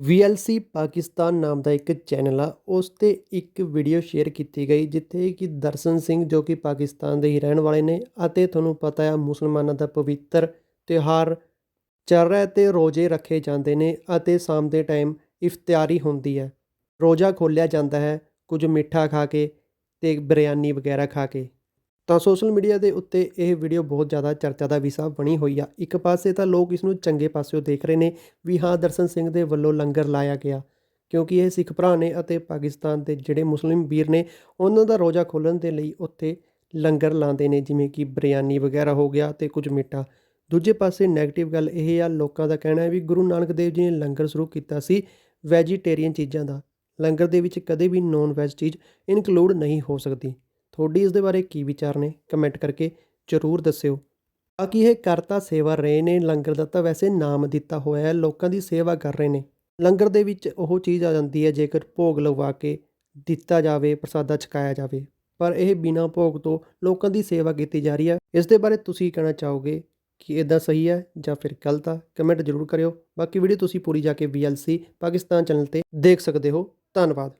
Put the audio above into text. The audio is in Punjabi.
VLC ਪਾਕਿਸਤਾਨ ਨਾਮ ਦਾ ਇੱਕ ਚੈਨਲ ਆ, ਉਸ ਤੇ ਇੱਕ ਵੀਡੀਓ ਸ਼ੇਅਰ ਕੀਤੀ ਗਈ, ਜਿੱਥੇ ਕਿ ਦਰਸ਼ਨ ਸਿੰਘ ਜੋ ਕਿ ਪਾਕਿਸਤਾਨ ਦੇ ਹੀ ਰਹਿਣ ਵਾਲੇ ਨੇ ਅਤੇ ਤੁਹਾਨੂੰ ਪਤਾ ਆ ਮੁਸਲਮਾਨਾਂ ਦਾ ਪਵਿੱਤਰ ਤਿਉਹਾਰ ਚੱਲ ਰਿਹਾ ਤੇ ਰੋਜ਼ੇ ਰੱਖੇ ਜਾਂਦੇ ਨੇ ਅਤੇ ਸ਼ਾਮ ਦੇ ਟਾਈਮ ਇਫਤਿਆਰੀ ਹੁੰਦੀ ਹੈ। ਰੋਜ਼ਾ ਖੋਲ੍ਹਿਆ ਜਾਂਦਾ ਹੈ ਕੁਝ ਮਿੱਠਾ ਖਾ ਕੇ ਤੇ ਬਿਰਿਆਨੀ ਵਗੈਰਾ ਖਾ ਕੇ। ਤਾਂ ਸੋਸ਼ਲ ਮੀਡੀਆ ਦੇ ਉੱਤੇ ਇਹ ਵੀਡੀਓ ਬਹੁਤ ਜ਼ਿਆਦਾ ਚਰਚਾ ਦਾ ਵਿਸ਼ਾ ਬਣੀ ਹੋਈ ਆ। ਇੱਕ ਪਾਸੇ ਤਾਂ ਲੋਕ ਇਸ ਨੂੰ ਚੰਗੇ ਪਾਸਿਓਂ ਦੇਖ ਰਹੇ ਨੇ ਵੀ ਹਾਂ, ਦਰਸ਼ਨ ਸਿੰਘ ਦੇ ਵੱਲੋਂ ਲੰਗਰ ਲਾਇਆ ਗਿਆ, ਕਿਉਂਕਿ ਇਹ ਸਿੱਖ ਭਰਾ ਨੇ ਅਤੇ ਪਾਕਿਸਤਾਨ ਦੇ ਜਿਹੜੇ ਮੁਸਲਿਮ ਵੀਰ ਨੇ, ਉਹਨਾਂ ਦਾ ਰੋਜ਼ਾ ਖੋਲ੍ਹਣ ਦੇ ਲਈ ਉੱਥੇ ਲੰਗਰ ਲਾਉਂਦੇ ਨੇ, ਜਿਵੇਂ ਕਿ ਬਿਰਿਆਨੀ ਵਗੈਰਾ ਹੋ ਗਿਆ ਤੇ ਕੁਝ ਮਿੱਠਾ। ਦੂਜੇ ਪਾਸੇ ਨੈਗੇਟਿਵ ਗੱਲ ਇਹ ਆ, ਲੋਕਾਂ ਦਾ ਕਹਿਣਾ ਹੈ ਵੀ ਗੁਰੂ ਨਾਨਕ ਦੇਵ ਜੀ ਨੇ ਲੰਗਰ ਸ਼ੁਰੂ ਕੀਤਾ ਸੀ ਵੈਜੀਟੇਰੀਅਨ ਚੀਜ਼ਾਂ ਦਾ। ਲੰਗਰ ਦੇ ਵਿੱਚ ਕਦੇ ਵੀ ਨੌਨ ਵੈਜ ਚੀਜ਼ ਇਨਕਲੂਡ ਨਹੀਂ ਹੋ ਸਕਦੀ। ਤੁਹਾਡੀ ਇਸ ਦੇ ਬਾਰੇ ਕੀ ਵਿਚਾਰ ਨੇ? ਕਮੈਂਟ ਕਰਕੇ ਜ਼ਰੂਰ ਦੱਸਿਓ। ਬਾਕੀ ਇਹ ਕਰਤਾ ਸੇਵਾ ਰਹੇ ਨੇ, ਲੰਗਰ ਦਾ ਤਾਂ ਵੈਸੇ ਨਾਮ ਦਿੱਤਾ ਹੋਇਆ ਹੈ, ਲੋਕਾਂ ਦੀ ਸੇਵਾ ਕਰ ਰਹੇ ਨੇ। ਲੰਗਰ ਦੇ ਵਿੱਚ ਉਹ ਚੀਜ਼ ਆ ਜਾਂਦੀ ਹੈ, ਜੇਕਰ ਭੋਗ ਲਵਾ ਕੇ ਦਿੱਤਾ ਜਾਵੇ, ਪ੍ਰਸਾਦਾ ਛਕਾਇਆ ਜਾਵੇ। ਪਰ ਇਹ ਬਿਨਾਂ ਭੋਗ ਤੋਂ ਲੋਕਾਂ ਦੀ ਸੇਵਾ ਕੀਤੀ ਜਾ ਰਹੀ ਹੈ। ਇਸ ਦੇ ਬਾਰੇ ਤੁਸੀਂ ਕਹਿਣਾ ਚਾਹੋਗੇ ਕਿ ਇਦਾਂ ਸਹੀ ਹੈ ਜਾਂ ਫਿਰ ਗਲਤ ਆ? ਕਮੈਂਟ ਜ਼ਰੂਰ ਕਰਿਓ। ਬਾਕੀ ਵੀਡੀਓ ਤੁਸੀਂ ਪੂਰੀ ਜਾ ਕੇ VLC ਪਾਕਿਸਤਾਨ ਚੈਨਲ ਤੇ ਦੇਖ ਸਕਦੇ ਹੋ। ਧੰਨਵਾਦ।